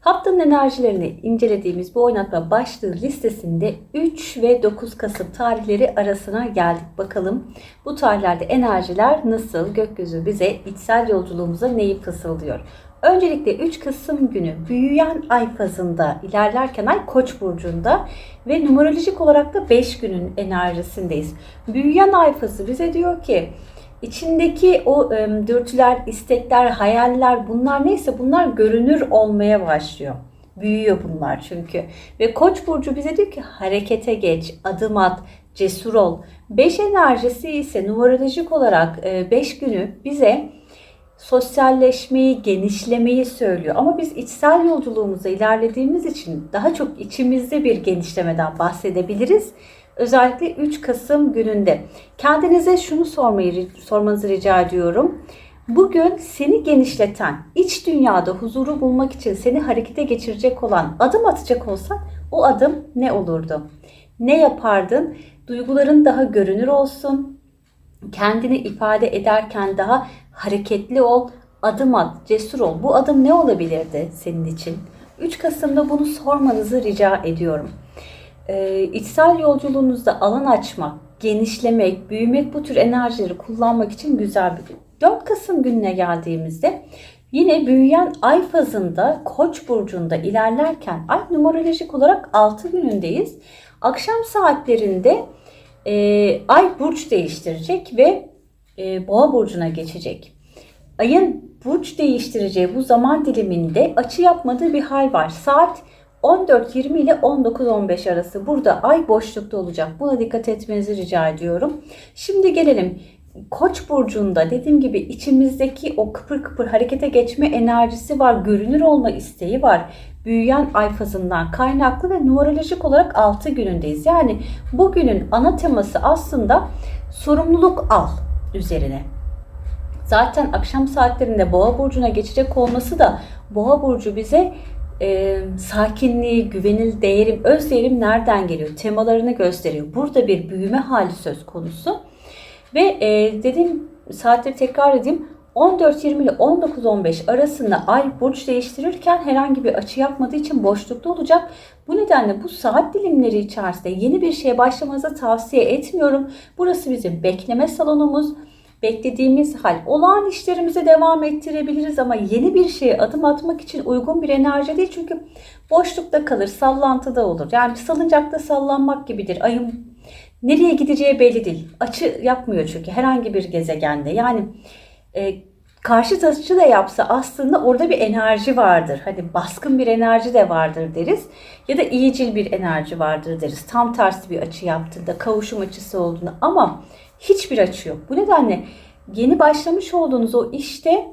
Haftanın enerjilerini incelediğimiz bu oynatma başlığı listesinde 3 ve 9 Kasım tarihleri arasına geldik. Bakalım bu tarihlerde enerjiler nasıl? Gökyüzü bize içsel yolculuğumuza neyi fısıldıyor? Öncelikle 3 Kasım günü büyüyen ay fazında ilerlerken ay Koç burcunda ve numerolojik olarak da 5 günün enerjisindeyiz. Büyüyen ay fazı bize diyor ki içindeki o e, dürtüler, istekler, hayaller bunlar neyse bunlar görünür olmaya başlıyor. Büyüyor bunlar çünkü. Ve Koç burcu bize diyor ki harekete geç, adım at, cesur ol. 5 enerjisi ise numerolojik olarak 5 günü bize sosyalleşmeyi, genişlemeyi söylüyor. Ama biz içsel yolculuğumuza ilerlediğimiz için daha çok içimizde bir genişlemeden bahsedebiliriz. Özellikle 3 Kasım gününde. Kendinize şunu sormayı sormanızı rica ediyorum. Bugün seni genişleten, iç dünyada huzuru bulmak için seni harekete geçirecek olan adım atacak olsan o adım ne olurdu? Ne yapardın? Duyguların daha görünür olsun. Kendini ifade ederken daha hareketli ol, adım at, cesur ol. Bu adım ne olabilirdi senin için? 3 Kasım'da bunu sormanızı rica ediyorum. Ee, içsel yolculuğunuzda alan açmak, genişlemek, büyümek bu tür enerjileri kullanmak için güzel bir gün. 4 Kasım gününe geldiğimizde yine büyüyen ay fazında Koç burcunda ilerlerken ay numerolojik olarak 6 günündeyiz. Akşam saatlerinde e, ay burç değiştirecek ve e, Boğa burcuna geçecek. Ayın burç değiştireceği bu zaman diliminde açı yapmadığı bir hal var. Saat 14.20 ile 19.15 arası burada ay boşlukta olacak. Buna dikkat etmenizi rica ediyorum. Şimdi gelelim Koç burcunda dediğim gibi içimizdeki o kıpır kıpır harekete geçme enerjisi var, görünür olma isteği var. Büyüyen ay fazından kaynaklı ve numerolojik olarak 6 günündeyiz. Yani bugünün ana teması aslında sorumluluk al üzerine. Zaten akşam saatlerinde Boğa burcuna geçecek olması da Boğa burcu bize e, sakinliği, güvenil değerim, öz değerim nereden geliyor? Temalarını gösteriyor. Burada bir büyüme hali söz konusu. Ve e, dediğim saatleri tekrar edeyim. 14.20 ile 19.15 arasında ay burç değiştirirken herhangi bir açı yapmadığı için boşlukta olacak. Bu nedenle bu saat dilimleri içerisinde yeni bir şeye başlamanızı tavsiye etmiyorum. Burası bizim bekleme salonumuz beklediğimiz hal. Olağan işlerimize devam ettirebiliriz ama yeni bir şeye adım atmak için uygun bir enerji değil. Çünkü boşlukta kalır, sallantıda olur. Yani salıncakta sallanmak gibidir. Ayın nereye gideceği belli değil. Açı yapmıyor çünkü herhangi bir gezegende. Yani e, karşı açı da yapsa aslında orada bir enerji vardır. Hani baskın bir enerji de vardır deriz. Ya da iyicil bir enerji vardır deriz. Tam tersi bir açı yaptığında, kavuşum açısı olduğunda ama hiçbir açı yok. Bu nedenle yeni başlamış olduğunuz o işte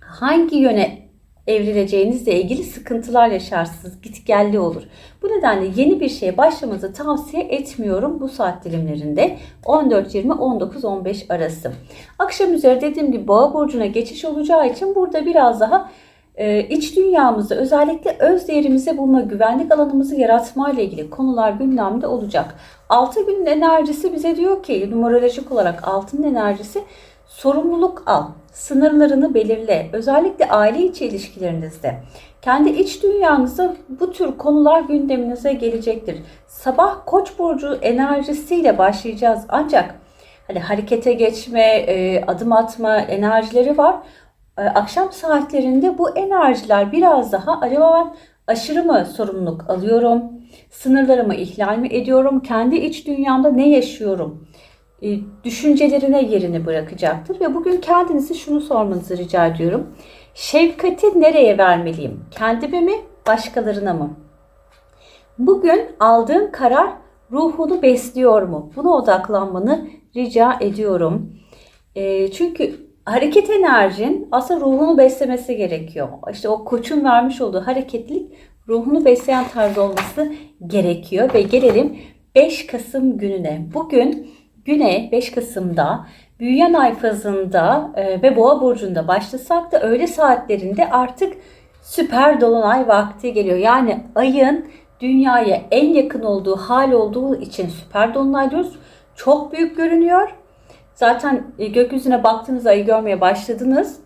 hangi yöne evrileceğinizle ilgili sıkıntılar yaşarsınız. Gitgelli olur. Bu nedenle yeni bir şeye başlamanızı tavsiye etmiyorum bu saat dilimlerinde. 14.20-19.15 arası. Akşam üzeri dediğim gibi boğa burcuna geçiş olacağı için burada biraz daha e, iç dünyamızda özellikle öz değerimizi bulma, güvenlik alanımızı yaratma ile ilgili konular gündemde olacak. Altı günün enerjisi bize diyor ki numerolojik olarak altının enerjisi sorumluluk al, sınırlarını belirle. Özellikle aile içi ilişkilerinizde kendi iç dünyanızda bu tür konular gündeminize gelecektir. Sabah Koç burcu enerjisiyle başlayacağız ancak hani harekete geçme, e, adım atma enerjileri var. E, akşam saatlerinde bu enerjiler biraz daha acaba ben aşırı mı sorumluluk alıyorum? Sınırlarımı ihlal mi ediyorum? Kendi iç dünyamda ne yaşıyorum? E, düşüncelerine yerini bırakacaktır ve bugün kendinize şunu sormanızı rica ediyorum. Şefkati nereye vermeliyim? Kendime mi, başkalarına mı? Bugün aldığın karar ruhunu besliyor mu? Buna odaklanmanı rica ediyorum. E, çünkü hareket enerjin aslında ruhunu beslemesi gerekiyor. İşte o koçun vermiş olduğu hareketlilik ruhunu besleyen tarz olması gerekiyor. Ve gelelim 5 Kasım gününe. Bugün güne 5 Kasım'da büyüyen ay fazında e, ve boğa burcunda başlasak da öğle saatlerinde artık süper dolunay vakti geliyor. Yani ayın dünyaya en yakın olduğu hal olduğu için süper dolunay diyoruz. Çok büyük görünüyor Zaten e, gökyüzüne baktığınız ayı görmeye başladınız.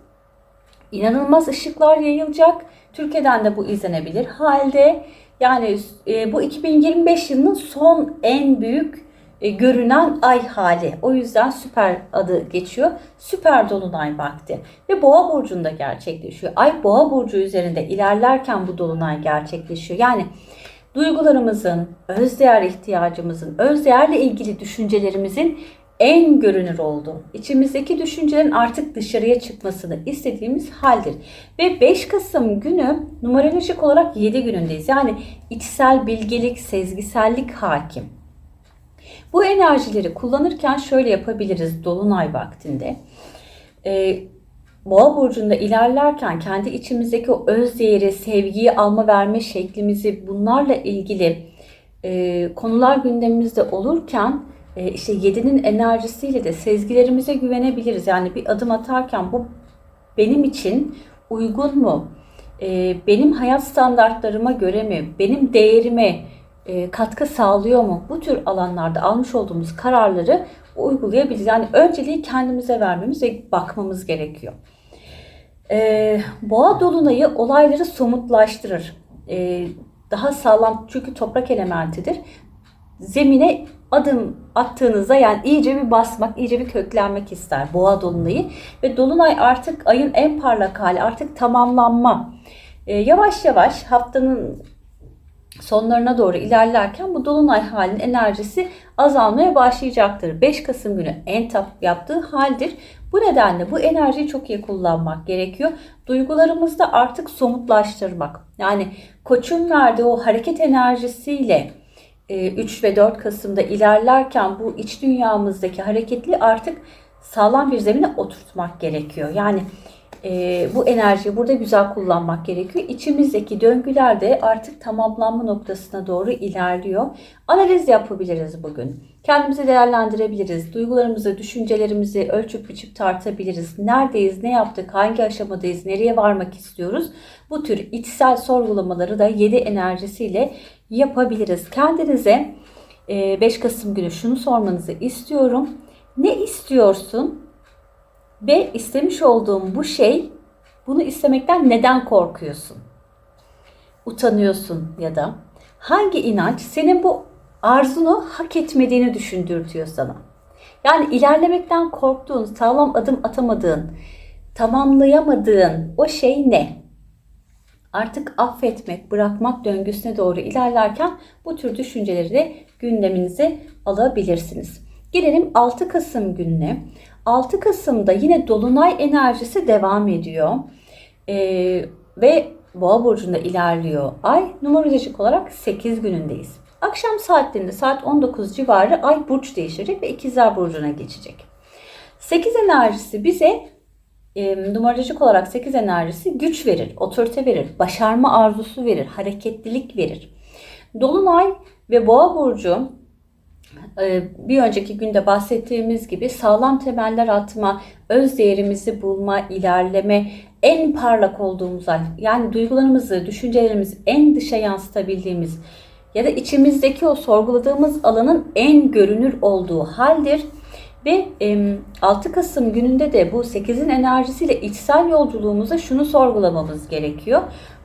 inanılmaz ışıklar yayılacak. Türkiye'den de bu izlenebilir halde. Yani e, bu 2025 yılının son en büyük e, görünen ay hali. O yüzden süper adı geçiyor. Süper dolunay vakti. Ve boğa burcunda gerçekleşiyor. Ay boğa burcu üzerinde ilerlerken bu dolunay gerçekleşiyor. Yani duygularımızın, özdeğer ihtiyacımızın, özdeğerle ilgili düşüncelerimizin en görünür olduğu, içimizdeki düşüncelerin artık dışarıya çıkmasını istediğimiz haldir. Ve 5 Kasım günü numerolojik olarak 7 günündeyiz. Yani içsel bilgelik, sezgisellik hakim. Bu enerjileri kullanırken şöyle yapabiliriz dolunay vaktinde. Ee, Boğa burcunda ilerlerken kendi içimizdeki o öz değeri, sevgiyi alma verme şeklimizi bunlarla ilgili e, konular gündemimizde olurken e, işte yedinin enerjisiyle de sezgilerimize güvenebiliriz. Yani bir adım atarken bu benim için uygun mu? E, benim hayat standartlarıma göre mi? Benim değerime e, katkı sağlıyor mu? Bu tür alanlarda almış olduğumuz kararları uygulayabiliriz. Yani önceliği kendimize vermemiz ve bakmamız gerekiyor. Ee, boğa dolunayı olayları somutlaştırır. Ee, daha sağlam çünkü toprak elementidir. Zemine adım attığınızda yani iyice bir basmak, iyice bir köklenmek ister boğa dolunayı. Ve dolunay artık ayın en parlak hali, artık tamamlanma. Yavaş yavaş haftanın sonlarına doğru ilerlerken bu dolunay halinin enerjisi azalmaya başlayacaktır. 5 Kasım günü en tap yaptığı haldir. Bu nedenle bu enerjiyi çok iyi kullanmak gerekiyor. Duygularımızda artık somutlaştırmak. Yani koçun verdiği o hareket enerjisiyle 3 e, ve 4 Kasım'da ilerlerken bu iç dünyamızdaki hareketli artık sağlam bir zemine oturtmak gerekiyor. Yani e, bu enerjiyi burada güzel kullanmak gerekiyor. İçimizdeki döngüler de artık tamamlanma noktasına doğru ilerliyor. Analiz yapabiliriz bugün. Kendimizi değerlendirebiliriz. Duygularımızı, düşüncelerimizi ölçüp biçip tartabiliriz. Neredeyiz, ne yaptık, hangi aşamadayız, nereye varmak istiyoruz? Bu tür içsel sorgulamaları da 7 enerjisiyle yapabiliriz. Kendinize 5 e, Kasım günü şunu sormanızı istiyorum. Ne istiyorsun? Ve istemiş olduğum bu şey, bunu istemekten neden korkuyorsun? Utanıyorsun ya da hangi inanç senin bu arzunu hak etmediğini düşündürtüyor sana? Yani ilerlemekten korktuğun, sağlam adım atamadığın, tamamlayamadığın o şey ne? Artık affetmek, bırakmak döngüsüne doğru ilerlerken bu tür düşünceleri de gündeminize alabilirsiniz. Gelelim 6 Kasım gününe. 6 Kasım'da yine dolunay enerjisi devam ediyor. Ee, ve Boğa burcunda ilerliyor. Ay numerolojik olarak 8 günündeyiz. Akşam saatlerinde saat 19 civarı ay burç değişecek ve ikizler burcuna geçecek. 8 enerjisi bize e, numerolojik olarak 8 enerjisi güç verir, otorite verir, başarma arzusu verir, hareketlilik verir. Dolunay ve Boğa burcu bir önceki günde bahsettiğimiz gibi sağlam temeller atma, öz değerimizi bulma, ilerleme, en parlak olduğumuz hal. Yani duygularımızı, düşüncelerimizi en dışa yansıtabildiğimiz ya da içimizdeki o sorguladığımız alanın en görünür olduğu haldir. Ve 6 Kasım gününde de bu 8'in enerjisiyle içsel yolculuğumuza şunu sorgulamamız gerekiyor.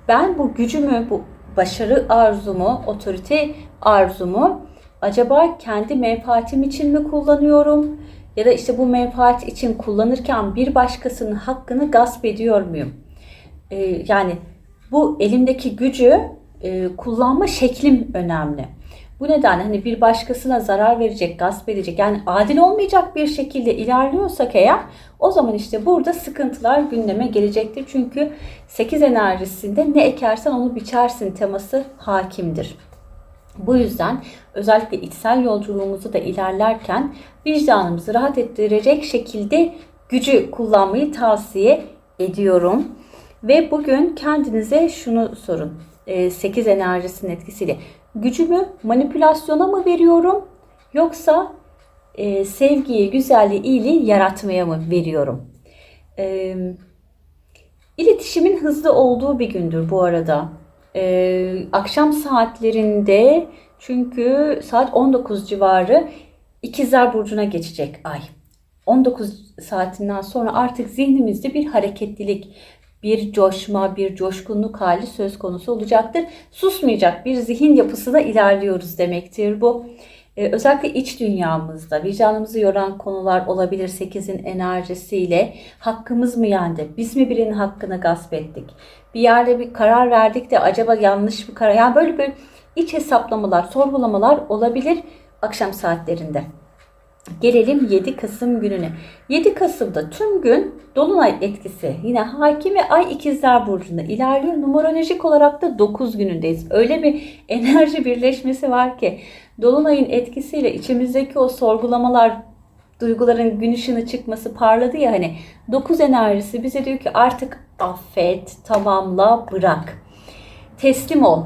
Ben bu gücümü, bu başarı arzumu, otorite arzumu acaba kendi menfaatim için mi kullanıyorum? Ya da işte bu menfaat için kullanırken bir başkasının hakkını gasp ediyor muyum? Ee, yani bu elimdeki gücü e, kullanma şeklim önemli. Bu nedenle hani bir başkasına zarar verecek, gasp edecek yani adil olmayacak bir şekilde ilerliyorsak eğer o zaman işte burada sıkıntılar gündeme gelecektir. Çünkü 8 enerjisinde ne ekersen onu biçersin teması hakimdir. Bu yüzden özellikle içsel yolculuğumuzu da ilerlerken vicdanımızı rahat ettirecek şekilde gücü kullanmayı tavsiye ediyorum. Ve bugün kendinize şunu sorun. 8 ee, enerjisinin etkisiyle gücümü manipülasyona mı veriyorum yoksa e, sevgiyi, güzelliği, iyiliği yaratmaya mı veriyorum? E, iletişimin hızlı olduğu bir gündür bu arada. Ee, akşam saatlerinde çünkü saat 19 civarı İkizler Burcu'na geçecek ay. 19 saatinden sonra artık zihnimizde bir hareketlilik, bir coşma, bir coşkunluk hali söz konusu olacaktır. Susmayacak bir zihin yapısına ilerliyoruz demektir bu. Ee, özellikle iç dünyamızda vicdanımızı yoran konular olabilir 8'in enerjisiyle. Hakkımız mı yendi? Biz mi birinin hakkını gasp ettik? Bir yerde bir karar verdik de acaba yanlış bir karar? Yani böyle bir iç hesaplamalar, sorgulamalar olabilir akşam saatlerinde. Gelelim 7 Kasım gününe. 7 Kasım'da tüm gün Dolunay etkisi yine hakim ve Ay ikizler Burcu'nda ilerliyor. Numerolojik olarak da 9 günündeyiz. Öyle bir enerji birleşmesi var ki Dolunay'ın etkisiyle içimizdeki o sorgulamalar, duyguların gün ışığına çıkması parladı ya hani 9 enerjisi bize diyor ki artık affet, tamamla, bırak. Teslim ol.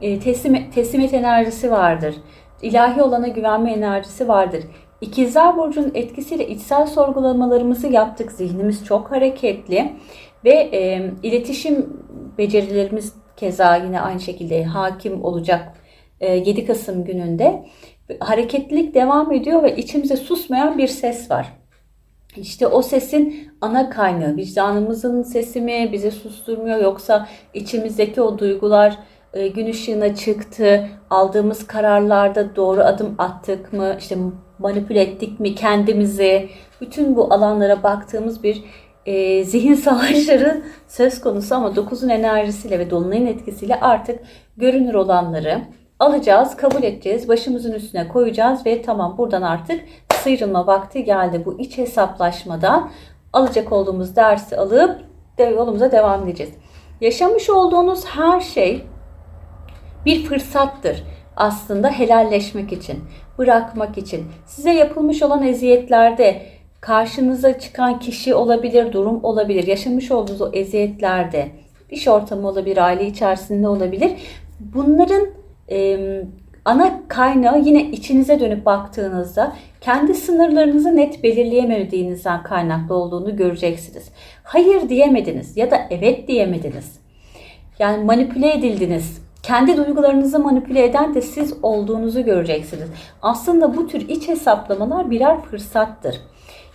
E, teslim, teslimiyet enerjisi vardır. İlahi olana güvenme enerjisi vardır. İkizler Burcu'nun etkisiyle içsel sorgulamalarımızı yaptık. Zihnimiz çok hareketli ve e, iletişim becerilerimiz keza yine aynı şekilde hakim olacak 7 Kasım gününde. Hareketlilik devam ediyor ve içimize susmayan bir ses var. İşte o sesin ana kaynağı vicdanımızın sesi mi bizi susturmuyor yoksa içimizdeki o duygular e, gün ışığına çıktı, aldığımız kararlarda doğru adım attık mı, işte manipüle ettik mi kendimizi, bütün bu alanlara baktığımız bir e, zihin savaşları söz konusu ama 9'un enerjisiyle ve dolunayın etkisiyle artık görünür olanları alacağız, kabul edeceğiz, başımızın üstüne koyacağız ve tamam buradan artık sıyrılma vakti geldi. Bu iç hesaplaşmada alacak olduğumuz dersi alıp yolumuza devam edeceğiz. Yaşamış olduğunuz her şey bir fırsattır aslında helalleşmek için, bırakmak için. Size yapılmış olan eziyetlerde karşınıza çıkan kişi olabilir, durum olabilir. Yaşamış olduğunuz o eziyetlerde iş ortamı olabilir, aile içerisinde olabilir. Bunların e, ana kaynağı yine içinize dönüp baktığınızda kendi sınırlarınızı net belirleyemediğinizden kaynaklı olduğunu göreceksiniz. Hayır diyemediniz ya da evet diyemediniz. Yani manipüle edildiniz kendi duygularınızı manipüle eden de siz olduğunuzu göreceksiniz. Aslında bu tür iç hesaplamalar birer fırsattır.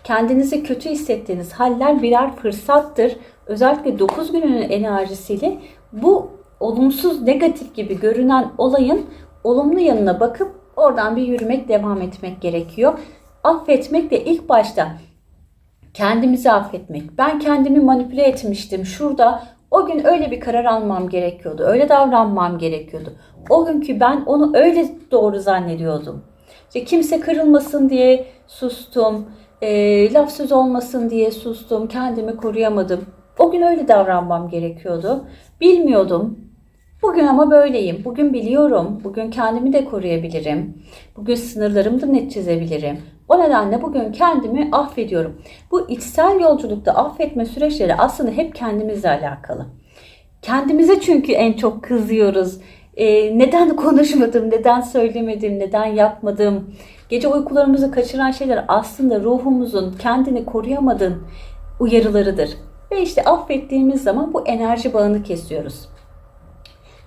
Kendinizi kötü hissettiğiniz haller birer fırsattır. Özellikle 9 günün enerjisiyle bu olumsuz, negatif gibi görünen olayın olumlu yanına bakıp oradan bir yürümek, devam etmek gerekiyor. Affetmek de ilk başta kendimizi affetmek. Ben kendimi manipüle etmiştim. Şurada o gün öyle bir karar almam gerekiyordu. Öyle davranmam gerekiyordu. O günkü ben onu öyle doğru zannediyordum. İşte kimse kırılmasın diye sustum. E, laf söz olmasın diye sustum. Kendimi koruyamadım. O gün öyle davranmam gerekiyordu. Bilmiyordum. Bugün ama böyleyim. Bugün biliyorum. Bugün kendimi de koruyabilirim. Bugün sınırlarımı da net çizebilirim. O nedenle bugün kendimi affediyorum. Bu içsel yolculukta affetme süreçleri aslında hep kendimizle alakalı. Kendimize çünkü en çok kızıyoruz. Ee, neden konuşmadım, neden söylemedim, neden yapmadım? Gece uykularımızı kaçıran şeyler aslında ruhumuzun kendini koruyamadığın uyarılarıdır. Ve işte affettiğimiz zaman bu enerji bağını kesiyoruz.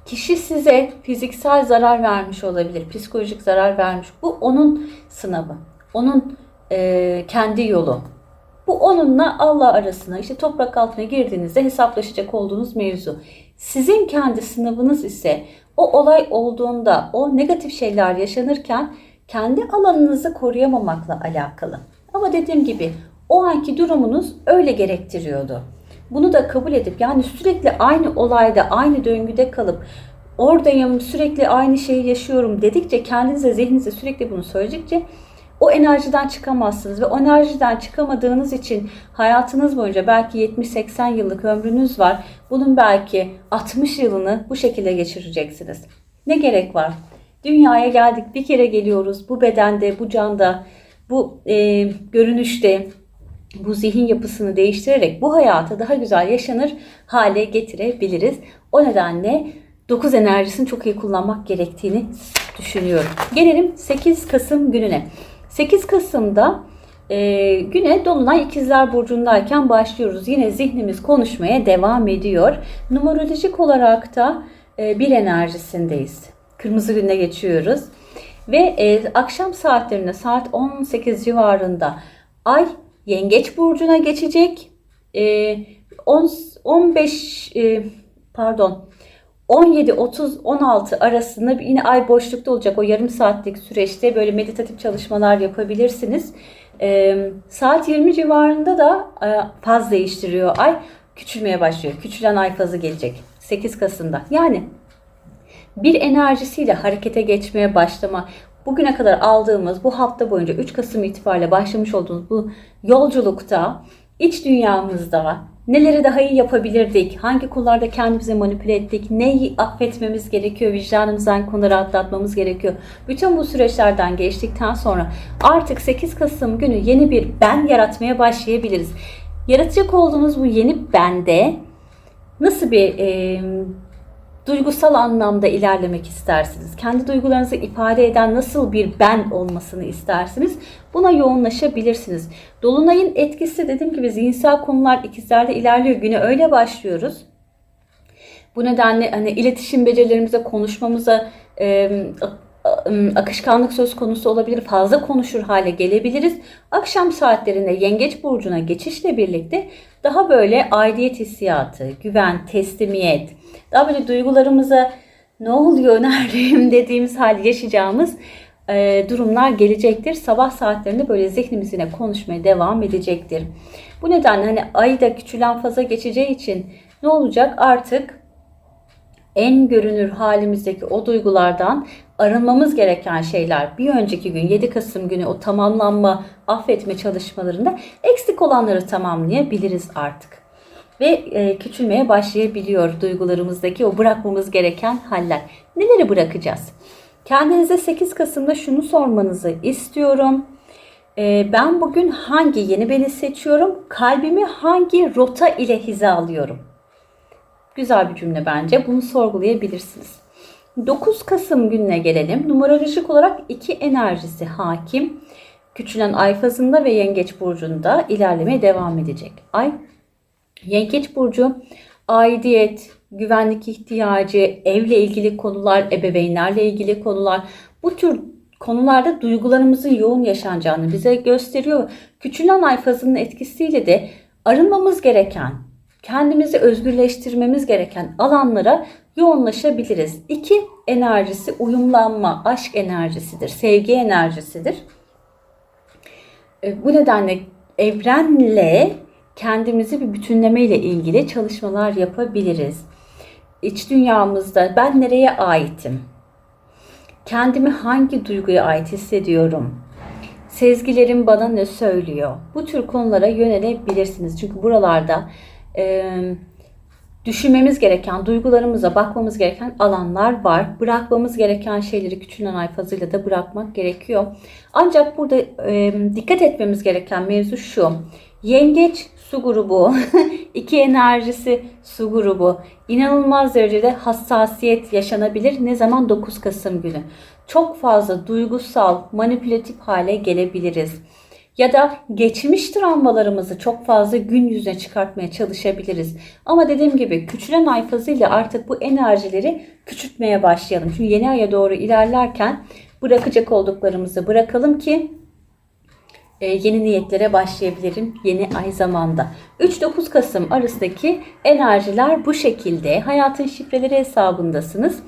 Kişi size fiziksel zarar vermiş olabilir, psikolojik zarar vermiş. Bu onun sınavı, onun e, kendi yolu. Bu onunla Allah arasına işte toprak altına girdiğinizde hesaplaşacak olduğunuz mevzu. Sizin kendi sınavınız ise o olay olduğunda, o negatif şeyler yaşanırken kendi alanınızı koruyamamakla alakalı. Ama dediğim gibi o anki durumunuz öyle gerektiriyordu. Bunu da kabul edip yani sürekli aynı olayda, aynı döngüde kalıp oradayım, sürekli aynı şeyi yaşıyorum dedikçe kendinize, zihninize sürekli bunu söyleyecekçe o enerjiden çıkamazsınız ve o enerjiden çıkamadığınız için hayatınız boyunca belki 70-80 yıllık ömrünüz var. Bunun belki 60 yılını bu şekilde geçireceksiniz. Ne gerek var? Dünyaya geldik, bir kere geliyoruz. Bu bedende, bu canda, bu e, görünüşte, bu zihin yapısını değiştirerek bu hayatı daha güzel yaşanır hale getirebiliriz. O nedenle 9 enerjisini çok iyi kullanmak gerektiğini düşünüyorum. Gelelim 8 Kasım gününe. 8 Kasım'da e, güne Dolunay İkizler Burcu'ndayken başlıyoruz. Yine zihnimiz konuşmaya devam ediyor. Numerolojik olarak da e, bir enerjisindeyiz. Kırmızı gününe geçiyoruz. Ve e, akşam saatlerinde saat 18 civarında Ay Yengeç Burcu'na geçecek. E, 10, 15 e, pardon 17, 30, 16 arasında yine ay boşlukta olacak o yarım saatlik süreçte böyle meditatif çalışmalar yapabilirsiniz. Ee, saat 20 civarında da e, faz değiştiriyor ay. Küçülmeye başlıyor. Küçülen ay fazı gelecek. 8 Kasım'da. Yani bir enerjisiyle harekete geçmeye başlama, bugüne kadar aldığımız bu hafta boyunca 3 Kasım itibariyle başlamış olduğumuz bu yolculukta iç dünyamızda neleri daha iyi yapabilirdik, hangi konularda kendimizi manipüle ettik, neyi affetmemiz gerekiyor, vicdanımızdan konuları atlatmamız gerekiyor. Bütün bu süreçlerden geçtikten sonra artık 8 Kasım günü yeni bir ben yaratmaya başlayabiliriz. Yaratacak olduğunuz bu yeni bende nasıl bir e, duygusal anlamda ilerlemek istersiniz? Kendi duygularınızı ifade eden nasıl bir ben olmasını istersiniz? Buna yoğunlaşabilirsiniz. Dolunayın etkisi dediğim gibi zihinsel konular ikizlerde ilerliyor. Güne öyle başlıyoruz. Bu nedenle hani iletişim becerilerimize, konuşmamıza, e, akışkanlık söz konusu olabilir. Fazla konuşur hale gelebiliriz. Akşam saatlerinde Yengeç burcuna geçişle birlikte daha böyle aidiyet hissiyatı, güven, teslimiyet, daha böyle duygularımıza ne oluyor, neredeyim dediğimiz hal yaşayacağımız e, durumlar gelecektir. Sabah saatlerinde böyle zihnimiz yine konuşmaya devam edecektir. Bu nedenle hani ayda küçülen faza geçeceği için ne olacak? Artık en görünür halimizdeki o duygulardan arınmamız gereken şeyler bir önceki gün 7 Kasım günü o tamamlanma, affetme çalışmalarında eksik olanları tamamlayabiliriz artık. Ve e, küçülmeye başlayabiliyor duygularımızdaki o bırakmamız gereken haller. Neleri bırakacağız? Kendinize 8 Kasım'da şunu sormanızı istiyorum. E, ben bugün hangi yeni beni seçiyorum? Kalbimi hangi rota ile hizalıyorum? Güzel bir cümle bence. Bunu sorgulayabilirsiniz. 9 Kasım gününe gelelim. Numerolojik olarak iki enerjisi hakim. Küçülen ay fazında ve yengeç burcunda ilerlemeye devam edecek. Ay yengeç burcu aidiyet, güvenlik ihtiyacı, evle ilgili konular, ebeveynlerle ilgili konular bu tür konularda duygularımızın yoğun yaşanacağını bize gösteriyor. Küçülen ay fazının etkisiyle de arınmamız gereken, kendimizi özgürleştirmemiz gereken alanlara yoğunlaşabiliriz. İki enerjisi uyumlanma, aşk enerjisidir, sevgi enerjisidir. E, bu nedenle evrenle kendimizi bir bütünleme ile ilgili çalışmalar yapabiliriz. İç dünyamızda ben nereye aitim? Kendimi hangi duyguya ait hissediyorum? Sezgilerim bana ne söylüyor? Bu tür konulara yönelebilirsiniz. Çünkü buralarda e, düşünmemiz gereken, duygularımıza bakmamız gereken alanlar var. Bırakmamız gereken şeyleri küçülen ay fazıyla da bırakmak gerekiyor. Ancak burada e, dikkat etmemiz gereken mevzu şu. Yengeç su grubu, iki enerjisi su grubu. İnanılmaz derecede hassasiyet yaşanabilir. Ne zaman? 9 Kasım günü. Çok fazla duygusal, manipülatif hale gelebiliriz ya da geçmiş travmalarımızı çok fazla gün yüzüne çıkartmaya çalışabiliriz. Ama dediğim gibi küçülen ay fazıyla artık bu enerjileri küçültmeye başlayalım. Çünkü yeni aya doğru ilerlerken bırakacak olduklarımızı bırakalım ki e, yeni niyetlere başlayabilirim yeni ay zamanda. 3-9 Kasım arasındaki enerjiler bu şekilde. Hayatın şifreleri hesabındasınız.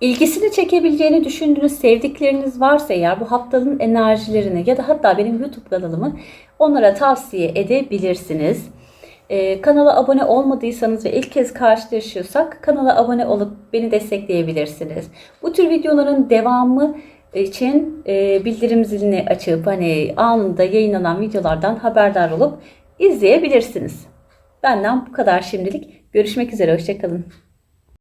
İlgisini çekebileceğini düşündüğünüz sevdikleriniz varsa eğer bu haftanın enerjilerini ya da hatta benim YouTube kanalımı onlara tavsiye edebilirsiniz. Ee, kanala abone olmadıysanız ve ilk kez karşılaşıyorsak kanala abone olup beni destekleyebilirsiniz. Bu tür videoların devamı için e, bildirim zilini açıp hani anında yayınlanan videolardan haberdar olup izleyebilirsiniz. Benden bu kadar şimdilik. Görüşmek üzere. Hoşçakalın.